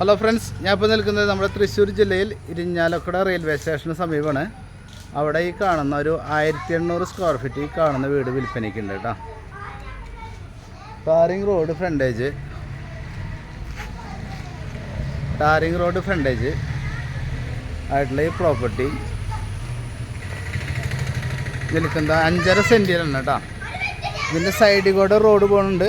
Hello friends ഞാൻ ഇപ്പോൾ നിൽക്കുന്നത് നമ്മുടെ തൃശ്ശൂർ ജില്ലയിൽ ഇരിഞ്ഞാലക്കുട റെയിൽവേ സ്റ്റേഷന് സമീപമാണ്. അവിടെ ഈ കാണുന്ന ഒരു ആയിരത്തി എണ്ണൂറ് സ്ക്വയർ ഫീറ്റ് ഈ കാണുന്ന വീട് വിൽപ്പനയ്ക്കുണ്ട് കേട്ടോ. Tarring road frontage tarring road frontage ആയിട്ടുള്ള ഈ പ്രോപ്പർട്ടി നിൽക്കുന്നത് അഞ്ചര സെന്റിലാണ് കേട്ടോ. ഇതിന്റെ സൈഡിൽ കൂടെ റോഡ് പോകുന്നുണ്ട്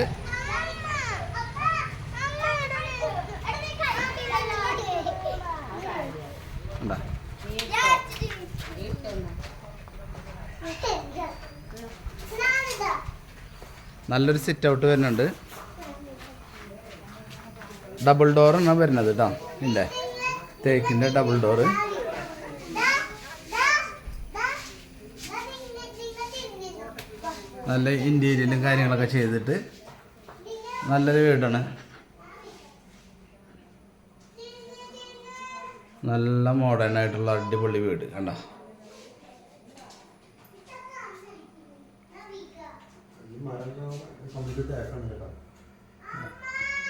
നല്ലൊരു സിറ്റ് ഔട്ട് വരുന്നുണ്ട്. ഡബിൾ ഡോറാണ് വരുന്നത് കേട്ടോ ഇല്ലേ? തേക്കിന്റെ ഡബിൾ ഡോറ് നല്ല ഇന്റീരിയലും കാര്യങ്ങളൊക്കെ ചെയ്തിട്ട് നല്ലൊരു വീടാണ്. നല്ല മോഡേൺ ആയിട്ടുള്ള അടിപൊളി വീട് കണ്ടോ?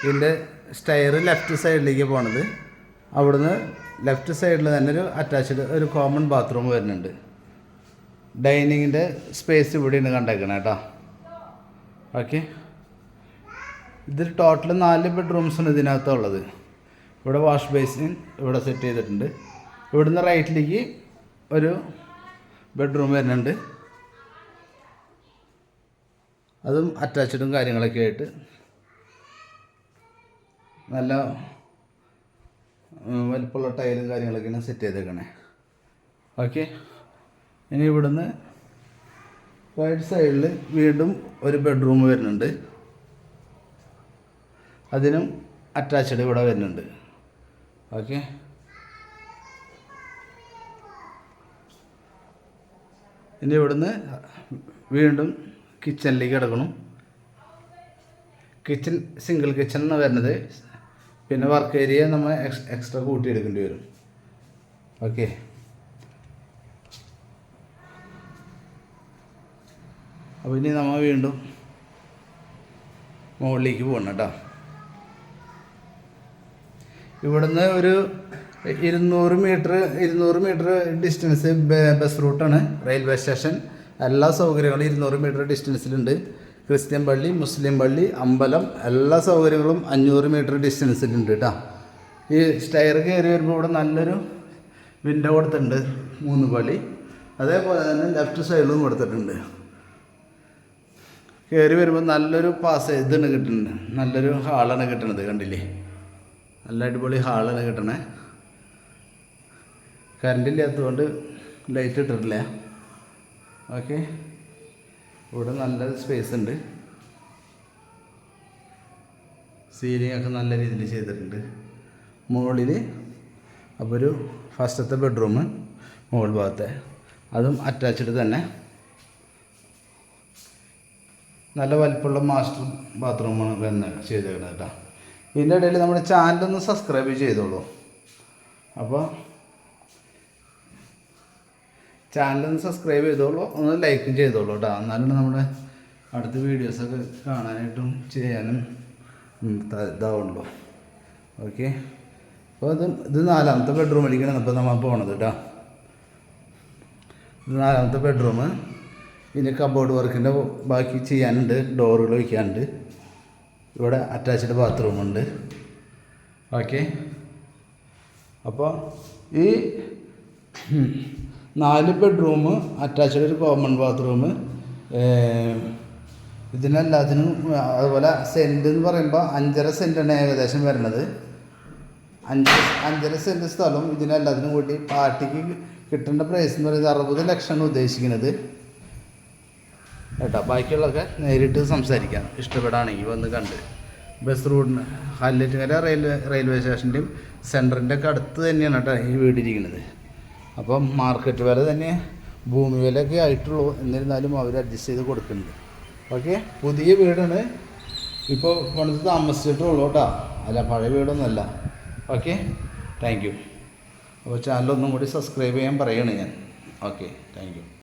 ഇതിന്റെ സ്റ്റയർ ലെഫ്റ്റ് സൈഡിലേക്ക് പോണത്. അവിടുന്ന് ലെഫ്റ്റ് സൈഡിൽ തന്നെ ഒരു അറ്റാച്ച്ഡ് ഒരു കോമൺ ബാത്റൂം വരുന്നുണ്ട്. ഡൈനിങ്ങിന്റെ സ്പേസ് ഇവിടെയാണ് കണ്ടേക്കണം കേട്ടോ ഓക്കെ ഇതിൽ ടോട്ടൽ നാല് ബെഡ്റൂംസാണ് ഇതിനകത്തുള്ളത്. ഇവിടെ വാഷ് ബേസിൻ ഇവിടെ സെറ്റ് ചെയ്തിട്ടുണ്ട്. ഇവിടുന്ന് റൈറ്റിലേക്ക് ഒരു ബെഡ്റൂം വരുന്നുണ്ട്. അതും അറ്റാച്ച്ഡും കാര്യങ്ങളൊക്കെ ആയിട്ട് നല്ല വലിപ്പമുള്ള ടൈലും കാര്യങ്ങളൊക്കെയാണ് സെറ്റ് ചെയ്തേക്കണേ. ഓക്കെ. ഇനി ഇവിടുന്ന് റൈറ്റ് സൈഡിൽ വീണ്ടും ഒരു ബെഡ്റൂം വരുന്നുണ്ട്. അതിനും അറ്റാച്ച്ഡ് ഇവിടെ വരുന്നുണ്ട്. ഓക്കെ. ഇനി ഇവിടുന്ന് വീണ്ടും കിച്ചണിലേക്ക് കിടക്കണം കിച്ചൺ സിംഗിൾ കിച്ചൺ എന്ന് വരുന്നത്. പിന്നെ വർക്ക് ഏരിയ നമ്മൾ എക്സ് എക്സ്ട്രാ കൂട്ടിയെടുക്കേണ്ടി വരും. ഓക്കെ അപ്പോൾ ഇനി നമ്മൾ വീണ്ടും മുകളിലേക്ക് പോകണം കേട്ടോ. ഇവിടുന്ന് ഒരു ഇരുന്നൂറ് മീറ്റർ ഇരുന്നൂറ് മീറ്റർ ഡിസ്റ്റൻസ് ബസ് റൂട്ടാണ് റെയിൽവേ സ്റ്റേഷൻ എല്ലാ സൗകര്യങ്ങളും ഇരുന്നൂറ് മീറ്റർ ഡിസ്റ്റൻസിലുണ്ട് ക്രിസ്ത്യൻ പള്ളി മുസ്ലിം പള്ളി അമ്പലം എല്ലാ സൗകര്യങ്ങളും അഞ്ഞൂറ് മീറ്റർ ഡിസ്റ്റൻസിലുണ്ട് കേട്ടോ ഈ സ്റ്റയർ കയറി വരുമ്പോൾ ഇവിടെ നല്ലൊരു വിൻഡോ കൊടുത്തിട്ടുണ്ട് മൂന്ന് പള്ളി. അതേപോലെ തന്നെ ലെഫ്റ്റ് സൈഡിലും കൊടുത്തിട്ടുണ്ട്. കയറി വരുമ്പോൾ നല്ലൊരു പാസ് ഇതാണ് കിട്ടുന്നത്. നല്ലൊരു ഹാളാണ് കിട്ടണത് കണ്ടില്ലേ? നല്ല അടിപൊളി ഹാളാണ് കിട്ടണേ. കറണ്ട് ഇല്ലാത്തതുകൊണ്ട് ലൈറ്റ് ഇട്ടിട്ടില്ല. ഓക്കെ. ഇവിടെ നല്ല സ്പേസ് ഉണ്ട്. സീലിംഗ് ഒക്കെ നല്ല രീതിയിൽ ചെയ്തിട്ടുണ്ട്. മുകളിൽ അപ്പോൾ ഒരു ഫസ്റ്റത്തെ ബെഡ്റൂം മുകൾ ഭാഗത്തെ. അതും അറ്റാച്ച്ഡ് തന്നെ. നല്ല വലിപ്പമുള്ള മാസ്റ്റർ ബാത്റൂമാണ് വന്ന് ചെയ്തേക്കുന്നത് കേട്ടോ. ഇതിന്റെ ഇടയിൽ നമ്മുടെ ചാനലൊന്ന് സബ്സ്ക്രൈബ് ചെയ്തോളൂ. അപ്പോൾ ചാനലൊന്ന് സബ്സ്ക്രൈബ് ചെയ്തോളൂ. ഒന്ന് ലൈക്കും ചെയ്തോളൂ കേട്ടോ എന്നാലും നമ്മുടെ അടുത്ത വീഡിയോസൊക്കെ കാണാനായിട്ടും ചെയ്യാനും ഇതാവുള്ളൂ. ഓക്കെ അപ്പോൾ ഇത് ഇത് നാലാമത്തെ ബെഡ്റൂമിലേക്കാണ് ഇപ്പോൾ നമ്മൾ പോണത് കേട്ടോ ഇത് നാലാമത്തെ ബെഡ്റൂം പിന്നെ കബോർഡ് വർക്കിന്റെ ബാക്കി ചെയ്യാനുണ്ട്. ഡോറുകൾ വയ്ക്കാനുണ്ട് ഇവിടെ അറ്റാച്ച്ഡ് ബാത്റൂമുണ്ട് ഓക്കെ അപ്പോൾ ഈ നാല് ബെഡ്റൂം അറ്റാച്ച്ഡ് ഒരു കോമൺ ബാത്റൂം ഇതിനെല്ലാത്തിനും അതുപോലെ സെന്റ് എന്ന് പറയുമ്പോൾ അഞ്ചര സെന്റാണ് ഏകദേശം വരുന്നത്. അഞ്ച് അഞ്ചര സെന്റ് സ്ഥലം ഇതിനെല്ലാത്തിനും കൂടി പാർട്ടിക്ക് കിട്ടേണ്ട പ്രൈസ് എന്ന് പറയുന്നത് അറുപത് ലക്ഷമാണ് ഉദ്ദേശിക്കുന്നത്. കേട്ടോ ബാക്കിയുള്ളതൊക്കെ നേരിട്ട് സംസാരിക്കാം. ഇഷ്ടപ്പെടുകയാണെങ്കിൽ വന്ന് കണ്ട്. ബസ് റൂട്ടിന് ഹല്ലറ്റുകര റെയിൽവേ റെയിൽവേ സ്റ്റേഷന്റെയും സെന്ററിന്റെ ഒക്കെ അടുത്ത് തന്നെയാണ് കേട്ടോ ഈ വീടിരിക്കുന്നത്. അപ്പം മാർക്കറ്റ് വില തന്നെ ഭൂമി വിലയൊക്കെ ആയിട്ടുള്ളൂ. എന്നിരുന്നാലും അവർ അഡ്ജസ്റ്റ് ചെയ്ത് കൊടുക്കുന്നുണ്ട്. ഓക്കെ പുതിയ വീടാണ്. ഇപ്പോൾ പണിത് താമസിച്ചിട്ടുള്ളൂ കേട്ടോ. അല്ല പഴയ വീടൊന്നുമല്ല. ഓക്കെ? താങ്ക് യു അപ്പോൾ ചാനലൊന്നും കൂടി സബ്സ്ക്രൈബ് ചെയ്യാൻ പറയുകയാണ് ഞാൻ. Okay thank you